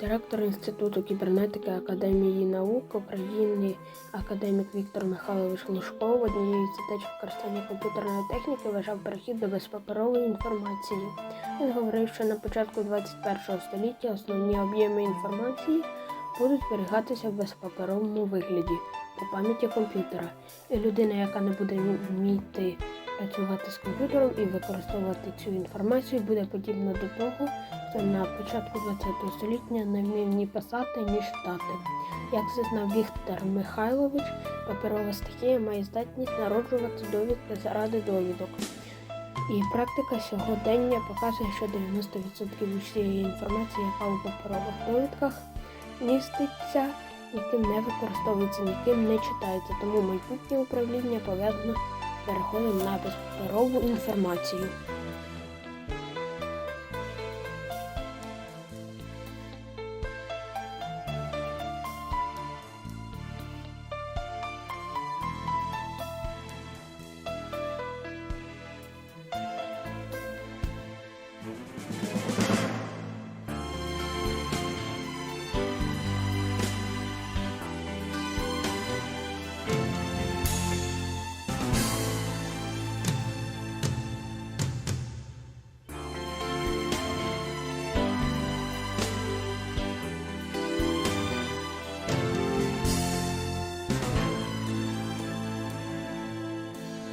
Директор Інституту кібернетики Академії наук України академік Віктор Михайлович Лужков в однієї з задач використання комп'ютерної техніки вважав перехід до безпаперової інформації. Він говорив, що на початку 21 століття основні об'єми інформації будуть зберігатися в безпаперовому вигляді у пам'яті комп'ютера. І людина, яка не буде вміти працювати з комп'ютером і використовувати цю інформацію, буде подібна до того, хто на початку ХХ століття не вмів ні писати, ні читати. Як зазнав Віктор Михайлович, паперова стихія має здатність народжувати довідки заради довідок. І практика сьогодення показує, що 90% усієї інформації, яка у паперових довідках міститься, яким не використовується, ніким не читається. Тому майбутнє управління пов'язано з переходом на безпаперову інформацію.